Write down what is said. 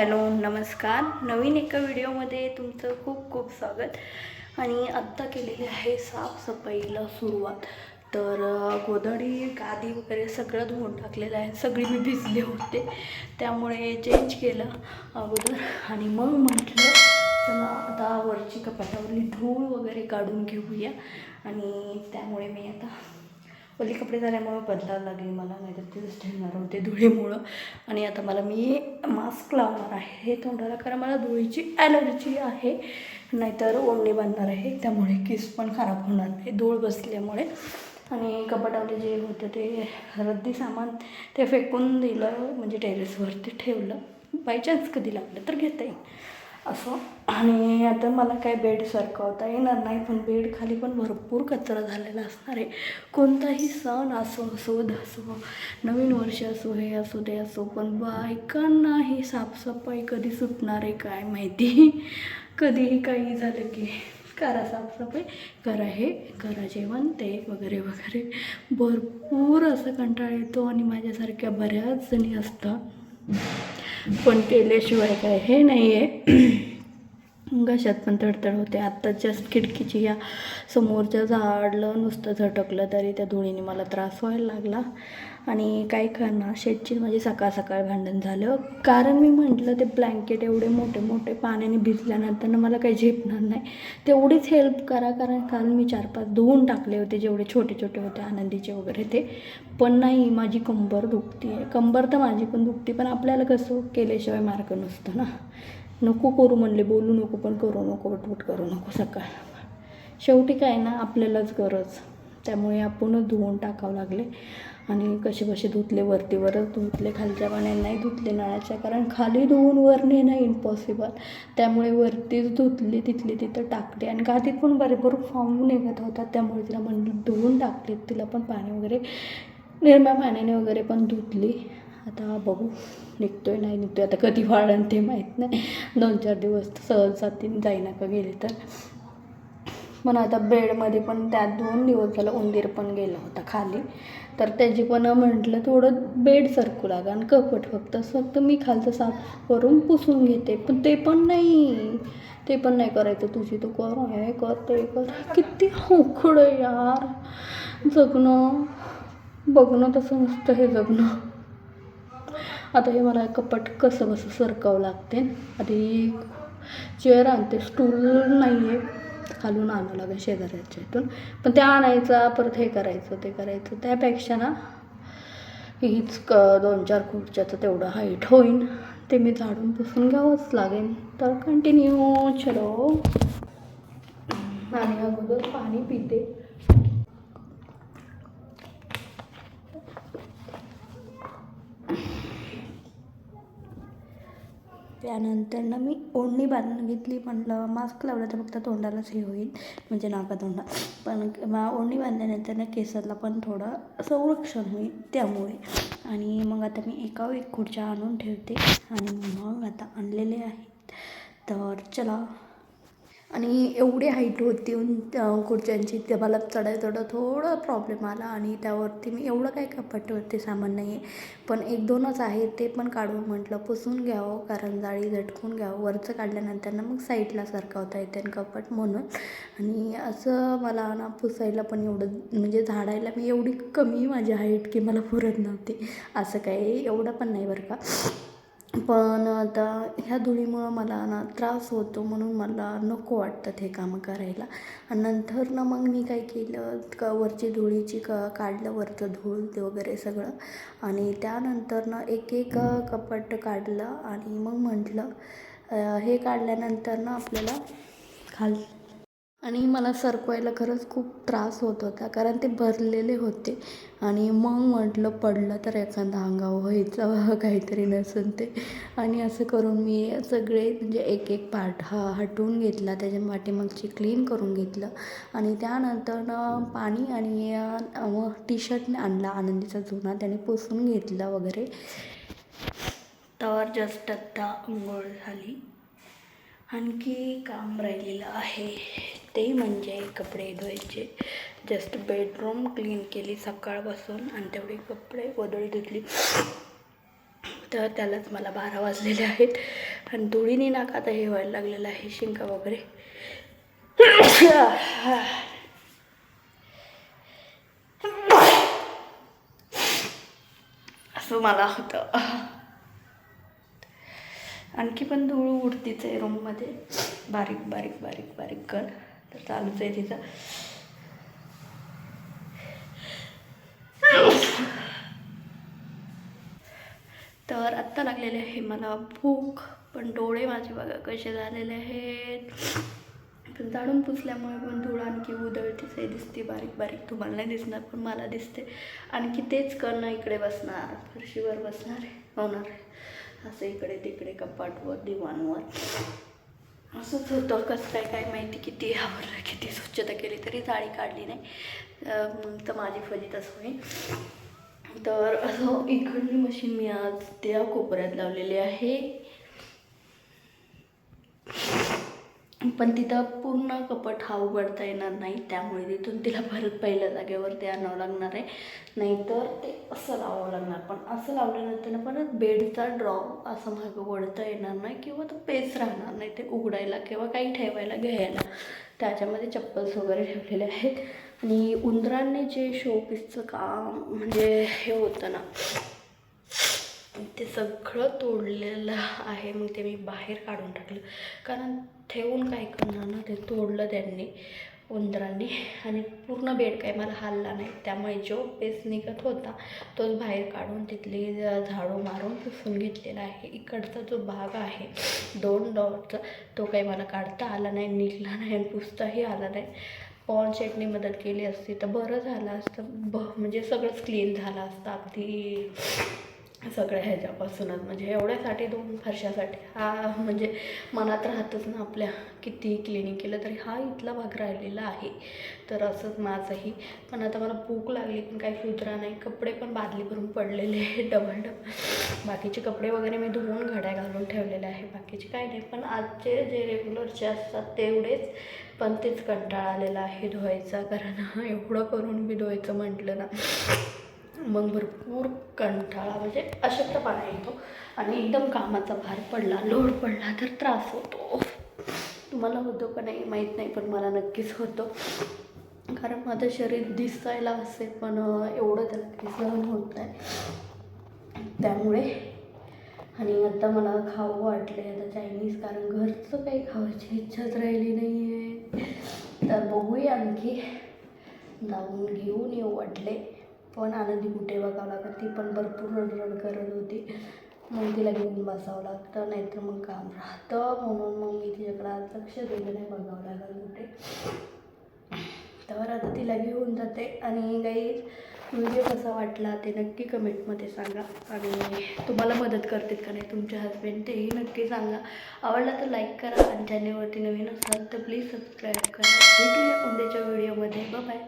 Hello नमस्कार. नवीन एका व्हिडिओमध्ये तुमचं खूप खूप स्वागत. आणि आत्ता केलेली आहे साफसफाईला सुरुवात. तर गोधडी गादी वगैरे सगळं धुवून टाकलेलं आहे. सगळी मी भिजले होते. त्यामुळे चेंज केलं अगोदर. आणि मग म्हटलं चला आता वरची कपाटावरली धूळ वगैरे काढून घेऊया. आणि त्यामुळे मी आता ओली कपडे झाल्यामुळं बदलावं लागेल मला नाहीतर तेच ठेवणार होते धुळीमुळं. आणि आता मला मी मास्क लावणार आहे तोंडाला कारण मला धुळीची ॲलर्जी आहे. नाहीतर ओढणी बांधणार आहे त्यामुळे केस पण खराब होणार नाही धूळ बसल्यामुळे. आणि कपाटावले जे होतं ते रद्दी सामान ते फेकून दिलं म्हणजे टेरेसवरती ठेवलं. बाय चान्स कधी लागलं तर घेता येईल. असं. आणि आता मला काय बेड सरकवता येणार नाही पण बेड खाली पण भरपूर कचरा झालेला असणार आहे. कोणताही सण असो असो असो नवीन वर्ष असो हे असो ते असो पण बायकांना ही साफसफाई कधी सुटणार आहे काय माहिती? कधीही काही झालं की करा साफसफाई करा हे करा जेवण ते वगैरे वगैरे. भरपूर असं कंटाळा येतो आणि माझ्यासारख्या बऱ्याच जणी असतात. पण केल्याशिवाय काय हे नाही आहे घशात पण तडतड होते. आत्ता जस्ट खिडकीची या समोरच्या झाडलं नुसतं झटकलं तरी त्या धुळीने मला त्रास व्हायला लागला. आणि काय करणार? शेटची माझी सकाळ सकाळ भांडण झालं. कारण मी म्हटलं ते ब्लँकेट एवढे मोठे मोठे पाण्याने भिजल्यानंतर मला काही झेपणार नाही. तेवढीच हेल्प करा कारण काल मी चार पाच धुवून टाकले होते जेवढे छोटे छोटे होते आनंदीचे वगैरे ते. पण नाही माझी कंबर दुखती आहे कंबर तर माझी पण दुखती पण आपल्याला कसं केल्याशिवाय मार्ग नसतं ना. नको करू म्हणले बोलू नको पण करू नको वटवट करू नको सकाळ. शेवटी काय ना आपल्यालाच गरज. त्यामुळे आपणच धुवून टाकावं लागले. आणि कसे कसे धुतले वरती वरच धुतले खालच्या पाण्याने नाही धुतले नळाच्या कारण खाली धुवून वर नेणं इम्पॉसिबल त्यामुळे वरतीच धुतली तिथली तिथं टाकली. आणि गादीत पण बरेभर फॉर्म निघत होता त्यामुळे तिला म्हणलं धुवून टाकले तिला पण पाणी वगैरे निरम्या पाण्याने वगैरे पण धुतली. आता बघू निघतोय नाही निघतोय. आता कधी वाढन ते माहीत नाही. दोन चार दिवस तर सहज जातील जाईना का गेले तर. पण आता बेडमध्ये पण त्यात दोन दिवस झालं उंदीर पण गेला होता खाली. तर त्याची पण म्हटलं थोडं बेड सरकू लागा आणि कपट फक्त. फक्त मी खालचं साफ करून पुसून घेते. पण ते पण नाही. ते पण नाही करायचं. तुझी तू कर हे कर ते कर. किती अवघड आहे यार. जगणं. बघणं तसं नसतं हे जगणं. आता हे मला कपट कसं कसं सरकावं लागते. आधी चेअर आणते स्टूल नाही आहे खालून आणावं लागेल शेजाऱ्याच्या इथून. पण ते आणायचा परत हे करायचं ते करायचं. त्यापेक्षा ना हीच क दोन चार खुर्च्याचं तेवढं हाईट होईन. ते मी झाडून पुसून घ्यावंच लागेल. तर कंटिन्यू चलो. आणि अगोदर पाणी पिते. त्यानंतर ना मी ओढणी बांधून घेतली म्हटलं मास्क लावलं तर फक्त तोंडालाच हे होईल म्हणजे नाका तोंडा पण ओढणी बांधल्यानंतर ना केसाला पण थोडं संरक्षण होईल त्यामुळे. आणि मग आता मी एका एक खुर्च्या आणून ठेवते आणि मग आता आणलेले आहेत. तर चला आणि एवढी हाईट होती खुर्च्यांची ते मला चढाय चढा थोडं प्रॉब्लेम आला आणि त्यावरती मी एवढं काय कपाटवरती सामान नाही आहे पण एक दोनच आहे ते पण काढून म्हटलं पुसून घ्यावं कारण जाळी झटकून घ्यावं. वरचं काढल्यानंतर ना मग साईडला सरकावता येते आणि कपाट म्हणून. आणि असं मला ना पुसायला पण एवढं म्हणजे झाडायला मी एवढी कमी माझी हाईट की मला पुरत नव्हती. असं काही एवढं पण नाही बरं का. पण आता ह्या धुळीमुळं मला ना त्रास होतो म्हणून मला नको वाटतं हे कामं करायला. आणि नंतर ना मग मी काय केलं का वरची धुळीची क काढलं वरचं धूळ ते वगैरे सगळं. आणि त्यानंतर ना एक एक कपाट काढलं आणि मग म्हटलं हे काढल्यानंतर ना आपल्याला खाल आणि मला सरकवायला खरंच खूप त्रास होत होता कारण ते भरलेले होते. आणि मग म्हटलं पडलं तर एखादा अंगाव व्हायचं काहीतरी नसून ते. आणि असं करून मी सगळे म्हणजे एक एक पार्ट हा हटवून घेतला त्याच्या पाठीमागची क्लीन करून घेतलं. आणि त्यानंतर पाणी आणि टी शर्टने आणला आनंदीचा जुना त्याने पुसून घेतला वगैरे. तर जस्ट आत्ता आंघोळ झाली. आणखी काम राहिलेलं आहे. ते म्हणजे कपडे धुवायचे. जस्ट बेडरूम क्लीन केली सकाळपासून आणि तेवढे कपडे वदळी धुतली. तर त्यालाच मला बारा वाजलेले आहेत. आणि धुळीने नाक आता हे व्हायला लागलेलं आहे शिंका वगैरे. असं मला होतं. आणखी पण धूळ उडतीच आहे रूममध्ये बारीक बारीक बारीक बारीक कर तर चालूच आहे तिचं तर आत्ता लागलेले आहे मला भूक पण डोळे माझे बघा कसे झालेले आहेत. पण जाणून पुसल्यामुळे पण धूळ आणखी उधळतीच आहे दिसते बारीक बारीक. तुम्हाला नाही दिसणार पण मला दिसते. आणखी तेच करणं इकडे बसणार फरशीवर बसणार आहे होणार आहे. असं इकडे तिकडे कपाटवर दिवाणवर. असंच होतं कसं काय काय माहिती किती आवडलं किती स्वच्छता केली तरी जाळी काढली नाही. तर माझी फजितच होईल. तर असं इकडली मशीन मी आज त्या कोपऱ्यात लावलेली आहे. पण तिथं पूर्ण कपट हा उघडता येणार नाही त्यामुळे तिथून तिला परत पहिल्या जागेवरती आणावं लागणार आहे. नाहीतर ते असं लावावं लागणार. पण असं लावल्यानंतर ना परत बेडचा ड्रॉ असं मागं वळता येणार नाही किंवा तो पेस राहणार नाही ते उघडायला किंवा काही ठेवायला घ्यायला. त्याच्यामध्ये चप्पल्स वगैरे ठेवलेले आहेत. आणि उंदरांनी जे शोपीसचं काम म्हणजे हे होतं ना ते सगळं तोडलेलं आहे. मग ते मी बाहेर काढून टाकलं. कारण ठेवून काय करणार ना ते तोडलं त्यांनी उंदरांनी. आणि पूर्ण बेड काय मला हल्ला नाही. त्यामुळे जो पेस निघत होता तोच बाहेर काढून तिथली झाडू मारून पुसून घेतलेला आहे. इकडचा जो भाग आहे दोन डॉटचा तो काही मला काढता आला नाही निघला नाही आणि पुसताही आला नाही. पॉन चेकने मदत केली असती तर बरं झालं असतं. ब म्हणजे सगळंच क्लीन झालं असतं. अगदी सगळ्या ह्याच्यापासूनच. म्हणजे एवढ्यासाठी दोन फरशासाठी हा म्हणजे मनात राहतच ना आपल्या. किती क्लिनिंग केलं तरी हा इथला भाग राहिलेला आहे. तर असंच माझंही. पण आता मला भूक लागली पण काही सुधरा नाही. कपडे पण बादली भरून पडलेले आहे डबल डबल बाकीचे कपडे वगैरे मी धुवून घड्या घालून ठेवलेले आहे. बाकीचे काही नाही. पण आजचे जे रेग्युलरचे असतात तेवढेच. पण तेच कंटाळा आलेला आहे धुवायचा. कारण एवढं करून मी धुवायचं म्हटलं ना. मग भरपूर कंटाळा म्हणजे अशक्तपणा येतो. आणि एकदम कामाचा भार पडला लोड पडला तर त्रास होतो. तुम्हाला होतो का नाही माहीत नाही पण मला नक्कीच होतो. कारण माझं शरीर दिसायला असे पण एवढं त्याला काही सहन होत नाही. त्यामुळे आणि आता मला खावं वाटले आता चायनीज कारण घरचं काही खावायची इच्छाच राहिली नाही आहे तर बघूया आणखी. जाऊन घेऊन येऊ वाटले पण आनंदी कुठे बघावं लागत? ती पण भरपूर रडरड करत होती. मग तिला घेऊन बसावं लागतं नाहीतर मग काम राहतं. म्हणून मग मी तिच्याकडे आज लक्ष दिलं नाही बघावं लागत कुठे. तर आता तिला घेऊन जाते. आणि काही व्हिडिओ कसा वाटला ते नक्की कमेंटमध्ये सांगा. आणि तुम्हाला मदत करतील का नाही तुमचे हस्बंड तेही नक्की सांगा. आवडला तर लाईक करा. आणि चॅनलवरती नवीन असाल तर प्लीज सबस्क्राईब करा. भेटूया उद्याच्या व्हिडिओमध्ये बाय